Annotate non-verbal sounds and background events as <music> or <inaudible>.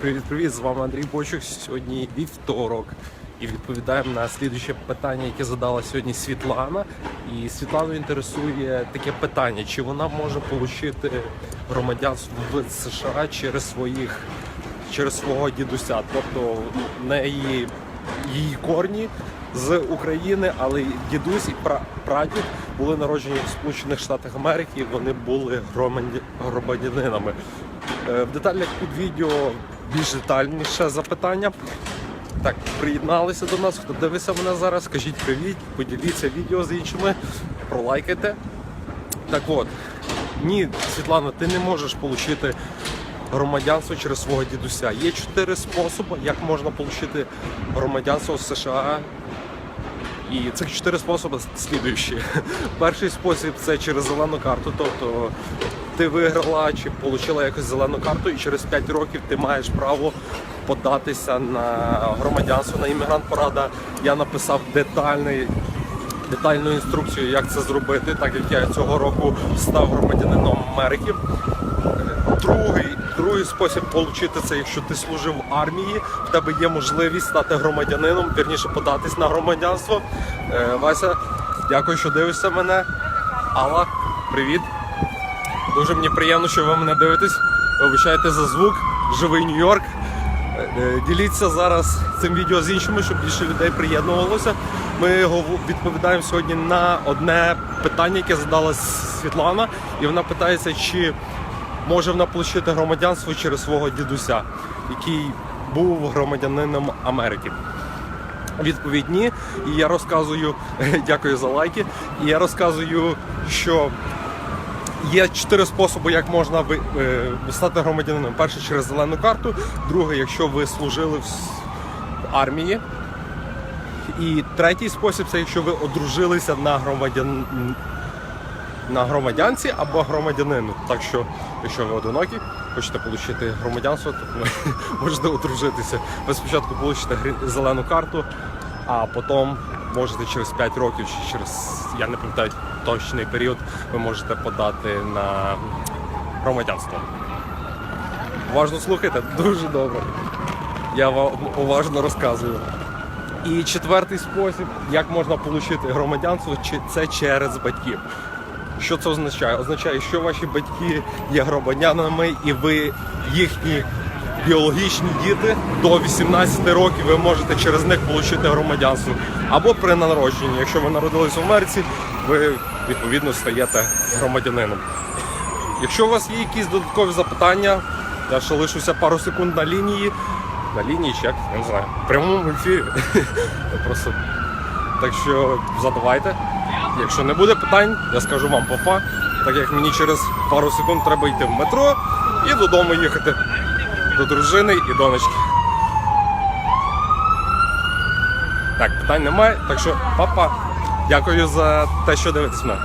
Привіт-привіт, з вами Андрій Бочук. Сьогодні вівторок. І відповідаємо на слідуюче питання, яке задала сьогодні Світлана. І Світлану інтересує таке питання: чи вона може отримати громадянство в США через своїх через свого дідуся? Тобто в неї її корні з України, але дідусь і пра- прадід були народжені в Сполучених Штатах Америки. Вони були громадянинами. Е, В деталях під відео більш детальніше запитання. Так, приєдналися до нас. Хто дивиться мене зараз, скажіть привіт, поділіться відео з іншими, пролайкайте. Так от, ні, Світлана, ти не можеш отримати громадянство через свого дідуся. Є чотири способи, як можна отримати громадянство в США. І цих чотири способи слідуючі. Перший спосіб це через зелену карту. Тобто ти виграла чи отримала якусь зелену карту, і через 5 років ти маєш право податися на громадянство на іммігрант порада. Я написав детальний. Детальну інструкцію, як це зробити, так як я цього року став громадянином Америки. Другий, другий спосіб отримати це, якщо ти служив в армії, в тебе є можливість стати громадянином, вірніше податись на громадянство. Е, Вася, дякую, що дивишся мене. Алла, привіт. Дуже мені приємно, що ви мене дивитесь. Вибачайте за звук, живий Нью-Йорк. Е, е, Діліться зараз цим відео з іншими, щоб більше людей приєднувалося. Ми відповідаємо сьогодні на одне питання, яке задала Світлана, і вона питається, чи може вона отримати громадянство через свого дідуся, який був громадянином Америки. Відповідь ні. І я розказую, <laughs> дякую за лайки. І я розказую, що Є чотири способи, як можна е, стати громадянином. Перший через зелену карту, другий, якщо ви служили в в армії. І третій спосіб це якщо ви одружилися на громадян на громадянці або громадянину. Так що, якщо ви одинокі, хочете отримати громадянство, то ви <laughs> можете одружитися. Ви спочатку получите зелену карту, а потім можете через 5 років чи через, я не пам'ятаю точний період, ви можете подати на громадянство. Уважно слухайте, дуже добре. Я вам уважно розказую. І четвертий спосіб, як можна отримати громадянство, це через батьків. Що це означає? Означає, що ваші батьки є громадянами і ви їхні біологічні діти до 18 років ви можете через них отримати громадянство. Або при народженні, якщо ви народились в Америці, ви відповідно стаєте громадянином. Якщо у вас є якісь додаткові запитання, я ще лишуся пару секунд на лінії. На лінії чи як, я не знаю, в прямому ефірі. <laughs> Просто так що задавайте. Якщо не буде питань, я скажу вам папа, так як мені через пару секунд треба йти в метро і додому їхати до дружини і донечки. Так, питань немає, так що папа, дякую за те, що дивитесь мене.